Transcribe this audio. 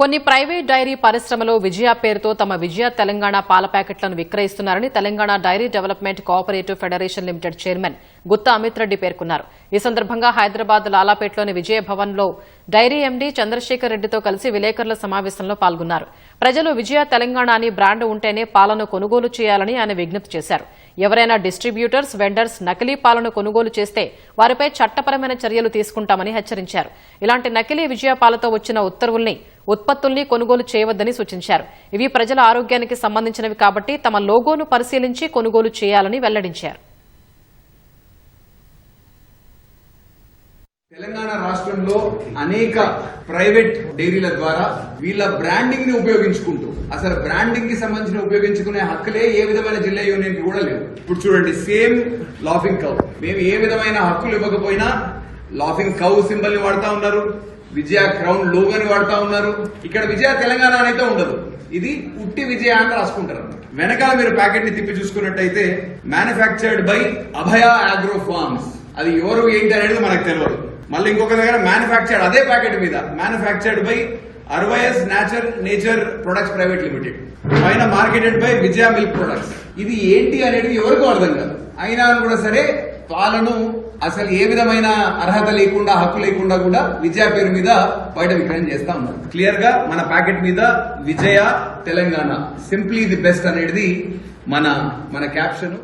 కొన్ని private dairy పరిశ్రమలో విజయ పేరుతో తమ విజయ తెలంగాణ పాల ప్యాకెట్లను విక్రయిస్తున్నారని Telangana dairy development cooperative federation limited chairman Gutha Amit Reddy పేర్కొన్నారు. ఈ సందర్భంగా హైదరాబాద్ లాలాపేటలోని విజయ డైరీ ఎండీ చంద్రశేఖర్ రెడ్డితో కలిసి విలేకరుల సమావేశంలో పాల్గొన్నారు. ప్రజలు విజయ తెలంగాణ అని బ్రాండ్ ఉంటేనే పాలను కొనుగోలు చేయాలని ఆయన విజ్ఞప్తి చేశారు. ఎవరైనా డిస్ట్రిబ్యూటర్స్ వెండర్స్ నకిలీ పాలను కొనుగోలు చేస్తే వారిపై చట్టపరమైన చర్యలు తీసుకుంటామని హెచ్చరించారు. ఇలాంటి నకిలీ విజయ పాలతో వచ్చిన ఉత్తర్వుల్ని ఉత్పత్తుల్ని కొనుగోలు చేయవద్దని సూచించారు. ఇవి ప్రజల ఆరోగ్యానికి సంబంధించినవి కాబట్టి తమ లోగోను పరిశీలించి కొనుగోలు చేయాలని వెల్లడించారు. తెలంగాణ రాష్ట్రంలో అనేక ప్రైవేట్ డైరీల ద్వారా వీళ్ళ బ్రాండింగ్ని ఉపయోగించుకుంటూ అసలు బ్రాండింగ్కి సంబంధించిన ఉపయోగించుకునే హక్కులే ఏ విధమైన జిల్లా యూనియన్కి కూడా లేవు. ఇప్పుడు చూడండి సేమ్ లాఫింగ్ కౌ. మేము ఏ విధమైన హక్కులు ఇవ్వకపోయినా లాఫింగ్ కౌ సింబల్ని వాడుతా ఉన్నారు. విజయ క్రౌన్ లోగోని వాడుతా ఉన్నారు. ఇక్కడ విజయ తెలంగాణ అనేది ఉండదు. ఇది ఉట్టి విజయ అని రాసుకుంటారు వెనకాల మీరు ప్యాకెట్ని తిప్పి చూసుకున్నట్టయితే manufactured by Abhaya agro farms అది ఎవరు ఏంటి అనేది మనకు తెలియదు మళ్ళీ ఇంకొక దగ్గర మ్యానుఫ్యాక్చర్డ్ అదే ప్యాకెట్ మీద manufactured by అర్వయస్ nature nature products private limited పైన marketed by Vijaya milk products ఇది ఏంటి అనేది ఎవరికో అర్థం కాదు. అయినా కూడా సరే పాలను అసలు ఏ విధమైన అర్హత లేకుండా హక్కు లేకుండా కూడా విజయ పేరు మీద బయట విక్రయం చేస్తా ఉన్నారు. క్లియర్గా మన ప్యాకెట్ మీద Vijaya Telangana simply the best అనేది మన మన క్యాప్షన్